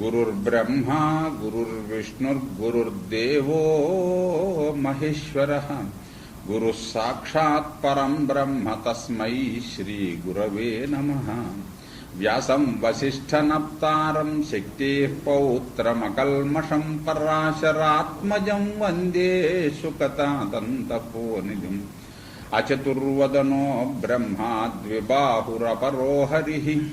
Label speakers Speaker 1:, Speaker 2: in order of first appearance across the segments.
Speaker 1: गुरुर्ब्रह्मा गुरुर्विष्णुर्गुरुर्देवो महेश्वर। गुरुः साक्षात् परं ब्रह्म तस्मै श्रीगुरवे नमः। व्यासं वसिष्ठनप्तारं शक्तेः पौत्रमकल्मषं पराशरात्मज वंदे सुकतातन्तपोनिधिम् अचतुर्वदनो ब्रह्मा द्विबाहुरपरो हरि।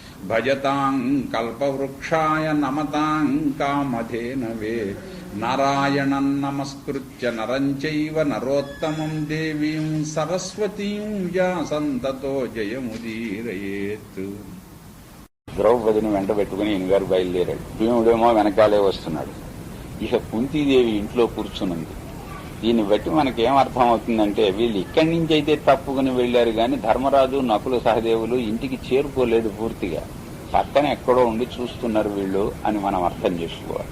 Speaker 1: భజతాం కల్పవృక్షాయ నమతాం కామధేనవే. నారాయణం నమస్కృత్య నరంచైవ నరోత్తమం దేవీం సరస్వతీం వ్యాసంతతో జయముదీరయేత్. ద్రౌపదిని వెంట పెట్టుకుని ఈయనగారు బయలుదేరాడు. భీముడేమో వెనకాలే వస్తున్నాడు. ఇక కుంతీదేవి ఇంట్లో కూర్చునుంది. దీన్ని బట్టి మనకేం అర్థం అవుతుందంటే వీళ్ళు ఇక్కడి నుంచి అయితే తప్పుకుని వెళ్ళారు గాని ధర్మరాజు నకులు సహదేవులు ఇంటికి చేరుకోలేదు పూర్తిగా. పక్కన ఎక్కడో ఉండి చూస్తున్నారు వీళ్ళు అని మనం అర్థం చేసుకోవాలి.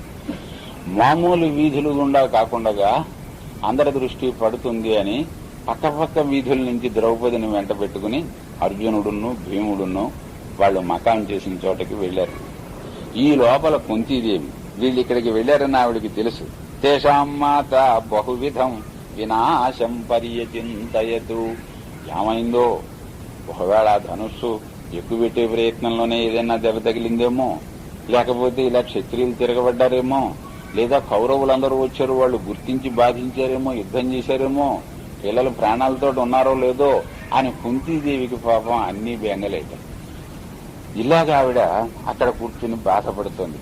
Speaker 1: మామూలు వీధులు గుండా కాకుండా అందరి దృష్టి పడుతుంది అని పక్కపక్క వీధుల నుంచి ద్రౌపదిని వెంట పెట్టుకుని అర్జునుడును భీముడును వాళ్ళు మకాం చేసిన చోటకి వెళ్ళారు ఈ లోపల కుంతీదేవి వీళ్ళు ఇక్కడికి వెళ్ళారని ఆవిడికి తెలుసు. తేషాం మాత బహువిధం వినాశం పర్యచింతయతు ఏమైందో ఒకవేళ ఆ ధనుస్సు ఎక్కువెట్టే ప్రయత్నంలోనే ఏదైనా దెబ్బ తగిలిందేమో లేకపోతే ఇలా క్షత్రియులు తిరగబడ్డారేమో లేదా కౌరవులందరూ వచ్చారు వాళ్ళు గుర్తించి బాధించారేమో యుద్ధం చేశారేమో పిల్లలు ప్రాణాలతో ఉన్నారో లేదో అని కుంతీదేవికి పాపం అన్నీ బెంగలేట. ఇలాగ ఆవిడ అక్కడ కూర్చుని బాధపడుతోంది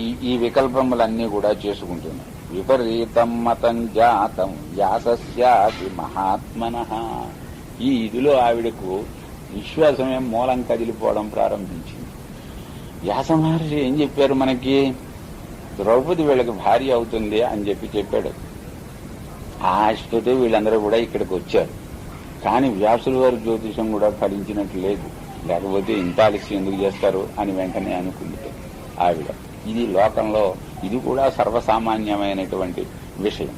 Speaker 1: ఈ ఈ వికల్పములన్నీ కూడా చేసుకుంటుంది. విపరీతం మతం జాతం వ్యాసస్యాది మహాత్మన. ఈ ఇదిలో ఆవిడకు విశ్వాసమే మూలం కదిలిపోవడం ప్రారంభించింది. వ్యాస మహర్షి ఏం చెప్పారు మనకి? ద్రౌపది వీళ్ళకి భార్య అవుతుంది అని చెప్పి చెప్పాడు. ఆ ఆశతోటే వీళ్ళందరూ కూడా ఇక్కడికి వచ్చారు. కానీ వ్యాసుల వారి జ్యోతిషం కూడా ఫలించినట్లు లేదు. లేకపోతే ఇంత ఆలస్యం ఎందుకు చేస్తారు అని వెంటనే అనుకుంది ఆవిడ. ఇది లోకంలో ఇది కూడా సర్వసామాన్యమైనటువంటి విషయం.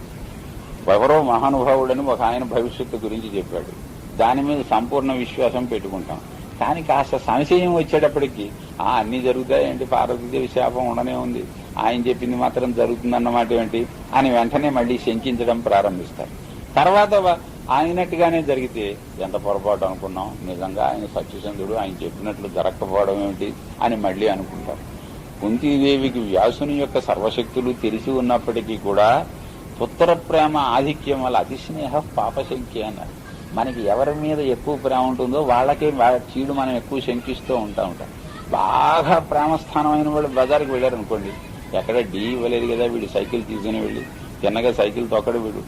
Speaker 1: ఎవరో మహానుభావుడని ఒక ఆయన భవిష్యత్తు గురించి చెప్పాడు. దాని మీద సంపూర్ణ విశ్వాసం పెట్టుకుంటాం. కానీ కాస్త సంశయం వచ్చేటప్పటికి ఆ అన్ని జరుగుతాయండి పార్వతీదేవి శాపం ఉండనే ఉంది. ఆయన చెప్పింది మాత్రం జరుగుతుందన్నమాట ఏంటి? అని వెంటనే మళ్ళీ శంకించడం ప్రారంభిస్తారు. తర్వాత ఆయనట్టుగానే జరిగితే ఎంత పొరపాటు అనుకున్నాం? నిజంగా ఆయన సత్యచంద్రుడు ఆయన చెప్పినట్లు జరగకపోవడం ఏమిటి అని మళ్ళీ అనుకుంటారు. కుంతీదేవికి వ్యాసుని యొక్క సర్వశక్తులు తెలిసి ఉన్నప్పటికీ కూడా పుత్ర ప్రేమ ఆధిక్యం వల్ల అతిస్నేహ పాపశంఖ్య అన్నారు. మనకి ఎవరి మీద ఎక్కువ ప్రేమ ఉంటుందో వాళ్ళకే చీడు మనం ఎక్కువ శంకిస్తూ ఉంటా ఉంటాం. బాగా ప్రేమస్థానమైన వాళ్ళు బజార్కి వెళ్ళారు అనుకోండి ఎక్కడ డీ ఇవ్వలేదు కదా వీడు సైకిల్ తీసుకుని వెళ్ళి. తిన్నగా సైకిల్ తొక్కడు వీడు.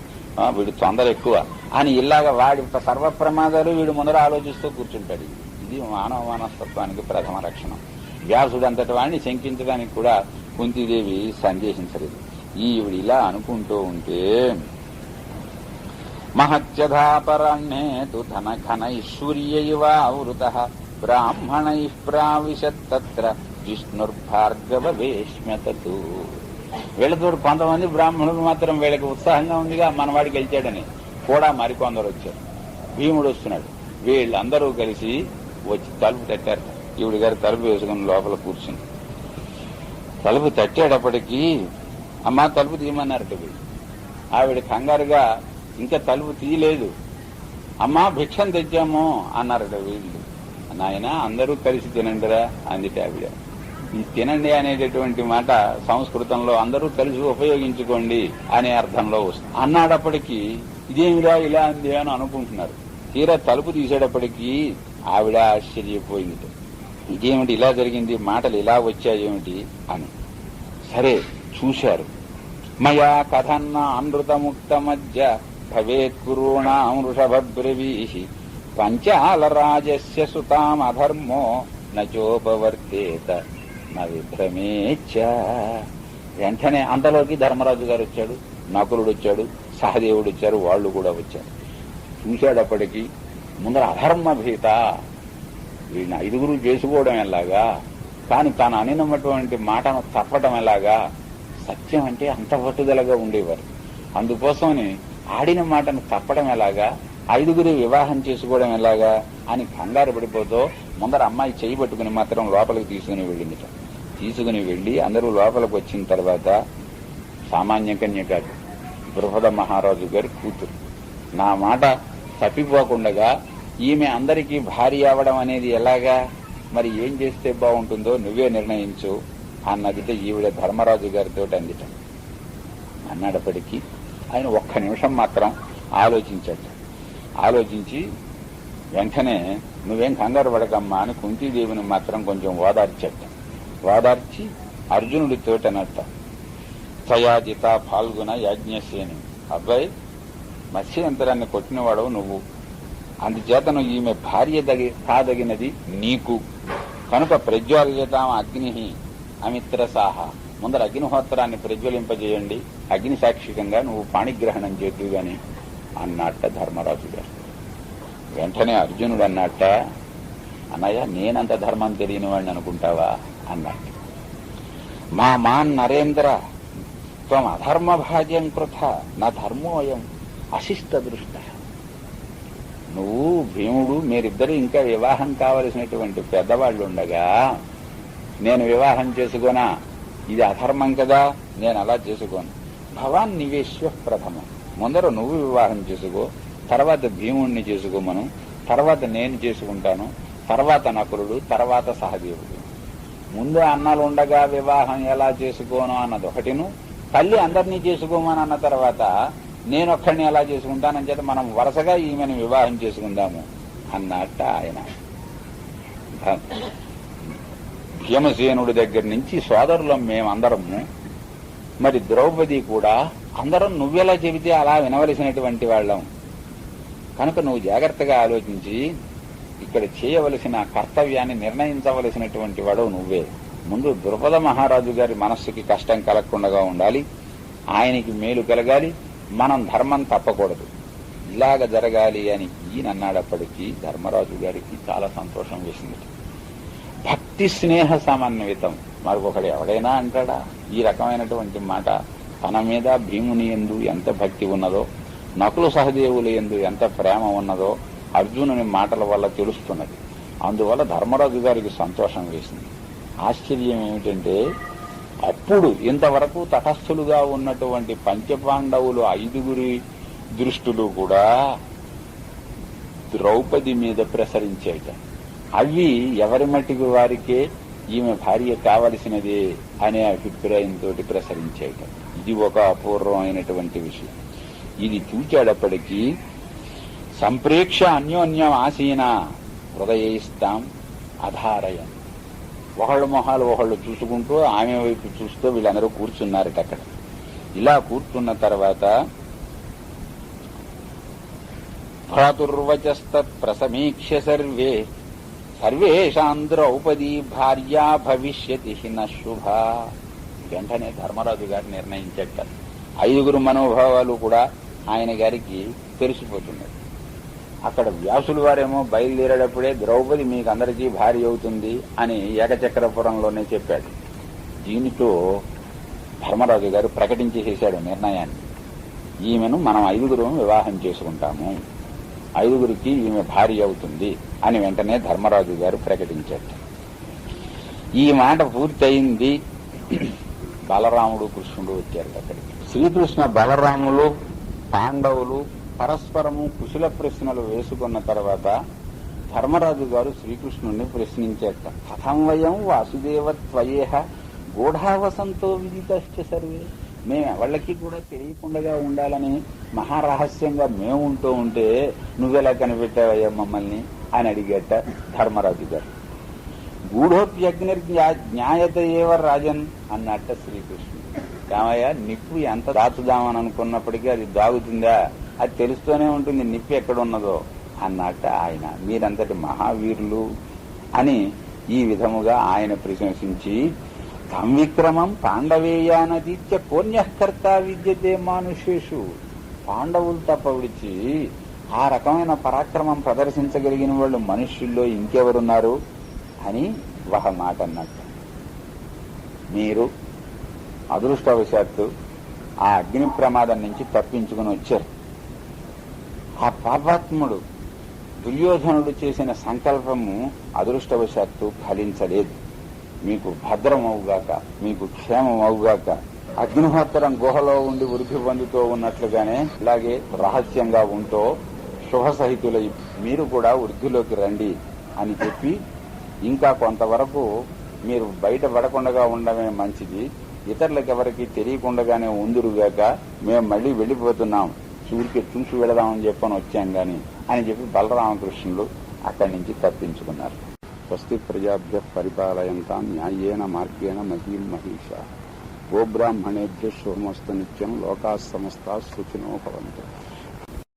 Speaker 1: వీడు తొందర ఎక్కువ. అని ఇలాగ వాడి సర్వ ప్రమాదాలు వీడు ముందర ఆలోచిస్తూ కూర్చుంటాడు. ఇది మానవ మానస్తత్వానికి ప్రథమ లక్షణం. వ్యాసుడు అంతటి వాడిని శంకించడానికి కూడా కుంతీదేవి సందేశించలేదు. ఈవిడ ఇలా అనుకుంటూ ఉంటే మహత్యధాపరణ్యేతు ధన ఘనైశ్వర్యైవావృత బ్రాహ్మణై ప్రావిశత్తత్ర విష్ణుర్భార్గవ వేష్మ్యతు వీళ్ళతో కొంతమంది బ్రాహ్మణులు మాత్రం వీళ్ళకి ఉత్సాహంగా ఉందిగా మనవాడికి గెలిచాడని కూడా మరికొందరు వచ్చారు. భీముడు వస్తున్నాడు. వీళ్ళందరూ కలిసి వచ్చి తలుపు తట్టారు ఈవిడ గారు తలుపు వేసుకుని లోపల కూర్చుంది. తలుపు తట్టేటప్పటికీ అమ్మా తలుపు తీయమన్నారట ఆవిడ కంగారుగా ఇంకా తలుపు తీయలేదు. అమ్మా భిక్షం తెచ్చాము అన్నారట వీళ్ళు. నాయన అందరూ కలిసి తినండిరా అందిట ఆవిడ. ఈ తినండి అనేటటువంటి మాట సంస్కృతంలో అందరూ కలిసి ఉపయోగించుకోండి అనే అర్థంలో వస్తుంది. అన్నాడప్పటికీ ఇదేమిరా ఇలా అంది అని అనుకుంటున్నారు. తీరా తలుపు తీసేటప్పటికీ ఆవిడ ఆశ్చర్యపోయింది. ఇదేమిటి ఇలా జరిగింది? మాటలు ఇలా వచ్చాయేమిటి అని. సరే చూశారు. మయా కథన్న అనృతముక్త మధ్య భవేత్ కురుణాం వృషభబ్రవీషి పంచాలరాజస్య సుతామధర్మో నచోపవర్తేత న విభ్రమేచ్చ వెంటనే అంతలోకి ధర్మరాజు గారు వచ్చాడు నకులుడు వచ్చాడు సహదేవుడు వచ్చారు వాళ్ళు కూడా వచ్చారు. చూశాడప్పటికీ ముందర అధర్మ భీత వీళ్ళని ఐదుగురు చేసుకోవడం ఎలాగా? కానీ తాను అనినటువంటి మాటను తప్పడం ఎలాగా? సత్యం అంటే అంత పట్టుదలగా ఉండేవారు. అందుకోసమని ఆడిన మాటను తప్పడం ఎలాగా? ఐదుగురు వివాహం చేసుకోవడం ఎలాగా? అని కంగారు పడిపోతూ ముందర అమ్మాయి చేయి పట్టుకుని మాత్రం లోపలికి తీసుకుని వెళ్ళిందిట. తీసుకుని వెళ్ళి అందరూ లోపలికి వచ్చిన తర్వాత సామాన్య కన్య కాదు బృహద మహారాజు గారి కూతురు. నా మాట తప్పిపోకుండగా ఈమె అందరికీ భారీ అవడం అనేది ఎలాగా? మరి ఏం చేస్తే బాగుంటుందో నువ్వే నిర్ణయించు అన్నదిట ఈవిడ ధర్మరాజు గారితో అందిట. అన్నప్పటికీ ఆయన ఒక్క నిమిషం మాత్రం ఆలోచించట ఆలోచించి వెంటనే నువ్వేం కంగారు పడకమ్మా అని కుంతీదేవిని మాత్రం కొంచెం ఓదార్చట ఓదార్చి అర్జునుడితోటనట్ట తయాజిత ఫాల్గుణ యాజ్ఞసేని. అబ్బాయి మత్స్యంతరాన్ని కొట్టినవాడవు నువ్వు. అందుచేతను ఈమె భార్య దగి కాదగినది నీకు. కనుక ప్రజ్వాలితాం అగ్ని అమిత్ర సాహ ముందర అగ్నిహోత్రాన్ని ప్రజ్వలింపజేయండి. అగ్ని సాక్షికంగా నువ్వు పాణిగ్రహణం చేద్దు గాని అన్నట్ట ధర్మరాజు గారు. వెంటనే అర్జునుడు అన్నట్ట అన్నయ్య నేనంత ధర్మం తెలియని వాడిని అనుకుంటావా? అన్నట్టు మా మాన్ నరేంద్ర త్వం అధర్మ భాగ్యం కృత నా ధర్మోయం అశిష్ట దృష్ట నువ్వు భీముడు మీరిద్దరు ఇంకా వివాహం కావలసినటువంటి పెద్దవాళ్ళు ఉండగా నేను వివాహం చేసుకోనా? ఇది అధర్మం కదా నేను అలా చేసుకోను. భవాన్ నివేశ్వ ప్రథమం ముందర నువ్వు వివాహం చేసుకో తర్వాత భీముణ్ణి చేసుకోమను తర్వాత నేను చేసుకుంటాను తర్వాత నకులుడు తర్వాత సహదేవుడు. ముందు అన్నలు ఉండగా వివాహం ఎలా చేసుకోను అన్నది ఒకటిను తల్లి అందరినీ చేసుకోమని అన్న తర్వాత నేను ఒక్కడిని ఎలా చేసుకుంటానని చేత మనం వరుసగా ఈమెను వివాహం చేసుకుందాము అన్నట్ట ఆయన భీమసేనుడి దగ్గర నుంచి సోదరులం మేమందరము మరి ద్రౌపది కూడా అందరం నువ్వెలా చెబితే అలా వినవలసినటువంటి వాళ్ళం. కనుక నువ్వు జాగ్రత్తగా ఆలోచించి ఇక్కడ చేయవలసిన కర్తవ్యాన్ని నిర్ణయించవలసినటువంటి వాడు నువ్వే. ముందు ద్రుపద మహారాజు గారి మనస్సుకి కష్టం కలగకుండా ఉండాలి. ఆయనకి మేలు కలగాలి. మనం ధర్మం తప్పకూడదు. ఇలాగ జరగాలి అని ఈయన అన్నాడప్పటికీ ధర్మరాజు గారికి చాలా సంతోషం వేసింది. భక్తి స్నేహ సమన్వితం. మరొకడు ఎవడైనా అంటాడా? ఈ రకమైనటువంటి మాట తన మీద భీముని ఎందు ఎంత భక్తి ఉన్నదో నకులు సహదేవుల ఎందు ఎంత ప్రేమ ఉన్నదో అర్జునుని మాటల వల్ల తెలుస్తున్నది. అందువల్ల ధర్మరాజు గారికి సంతోషం వేసింది. ఆశ్చర్యం ఏమిటంటే అప్పుడు ఇంతవరకు తటస్థులుగా ఉన్నటువంటి పంచపాండవులు ఐదుగురి దృష్టులు కూడా ద్రౌపది మీద ప్రసరించేట. అవి ఎవరి మట్టికి వారికే ఈమె భార్య కావలసినదే అనే అభిప్రాయంతో ప్రసరించేట. ఇది ఒక అపూర్వమైనటువంటి విషయం. ఇది చూచేటప్పటికీ సంప్రేక్ష అన్యోన్యం ఆసీన హృదయిస్తాం అధారయం. ఒకళ్ళ మొహాలు ఒకళ్ళు చూసుకుంటూ ఆమె వైపు చూస్తూ వీళ్ళందరూ కూర్చున్నారట అక్కడ ఇలా కూర్చున్న తర్వాత భ్రాతుర్వచస్తత్ ప్రసమీక్ష సర్వే. సర్వేషాం ద్రౌపదీ భార్యా భవిష్యతి నశుభ శుభ. వెంటనే ధర్మరాజు గారు నిర్ణయించట ఐదుగురు మనోభావాలు కూడా ఆయన గారికి తెలిసిపోతున్నాయి. అక్కడ వ్యాసులు వారేమో బయలుదేరేటప్పుడే ద్రౌపది మీకు అందరికీ భారీ అవుతుంది అని ఏకచక్రపురంలోనే చెప్పాడు. దీనితో ధర్మరాజు గారు ప్రకటించేసేశాడు నిర్ణయాన్ని. ఈమెను మనం ఐదుగురం వివాహం చేసుకుంటాము. ఐదుగురికి ఈమె భార్య అవుతుంది అని వెంటనే ధర్మరాజు గారు ప్రకటించారు. ఈ మాట పూర్తయింది. బలరాముడు కృష్ణుడు వచ్చారు అక్కడికి. శ్రీకృష్ణ బలరాములు పాండవులు పరస్పరము కుశల ప్రశ్నలు వేసుకున్న తర్వాత ధర్మరాజు గారు శ్రీకృష్ణుణ్ణి ప్రశ్నించాట. కథం వయం వాసుదేవ త్వయేహ గూఢావసంతో విదితశ్చ సర్వే. మేము ఎవళ్ళకి కూడా తెలియకుండా ఉండాలని మహారహస్యంగా మేము ఉంటూ ఉంటే నువ్వెలా కనిపెట్టావయ్యా మమ్మల్ని అని అడిగేట ధర్మరాజు గారు. గూఢోప్యగ్ని జ్ఞాయత ఏవ రాజన్ అన్నట్ట శ్రీకృష్ణుడు. కామయ్య నిప్పు ఎంత దాచుదామని అనుకున్నప్పటికీ అది దాగుతుందా? అది తెలుస్తూనే ఉంటుంది నిప్పి ఎక్కడున్నదో అన్నట్ట ఆయన. మీరంతటి మహావీరులు అని ఈ విధముగా ఆయన ప్రశంసించి సంవిక్రమం పాండవేయానదీత్య కోన్యకర్త విద్యతే మానుషేషు. పాండవులు తప్ప విడిచి ఆ రకమైన పరాక్రమం ప్రదర్శించగలిగిన వాళ్ళు మనుష్యుల్లో ఇంకెవరున్నారు అని ఒక మాట అన్నట్టు. మీరు అదృష్టవశాత్తు ఆ అగ్ని ప్రమాదం నుంచి తప్పించుకుని వచ్చారు. ఆ పాపాత్ముడు దుర్యోధనుడు చేసిన సంకల్పము అదృష్టవశాత్తు ఫలించలేదు. మీకు భద్రం అవుగాక మీకు క్షేమం అవుగాక అగ్నిహోత్తరం గుహలో ఉండి వృద్ధి పొందుతూ ఉన్నట్లుగానే ఇలాగే రహస్యంగా ఉంటూ శుభసహితులై మీరు కూడా వృద్ధిలోకి రండి అని చెప్పి ఇంకా కొంతవరకు మీరు బయట పడకుండా ఉండడమే మంచిది. ఇతరులకు ఎవరికి తెలియకుండానే ఉందురుగాక మేము మళ్ళీ వెళ్ళిపోతున్నాం. చూరికి చూసి వెళదామని చెప్పని వచ్చాం గాని అని చెప్పి బలరామకృష్ణులు అక్కడి నుంచి తప్పించుకున్నారు. స్వస్తి ప్రజాభ్య పరిపాలయంతా న్యాయేన మార్గేణ మహీం మహిష. గోబ్రాహ్మణేభ్య శుభమస్తు నిత్యం లోకా సమస్త సుఖినో భవంతు.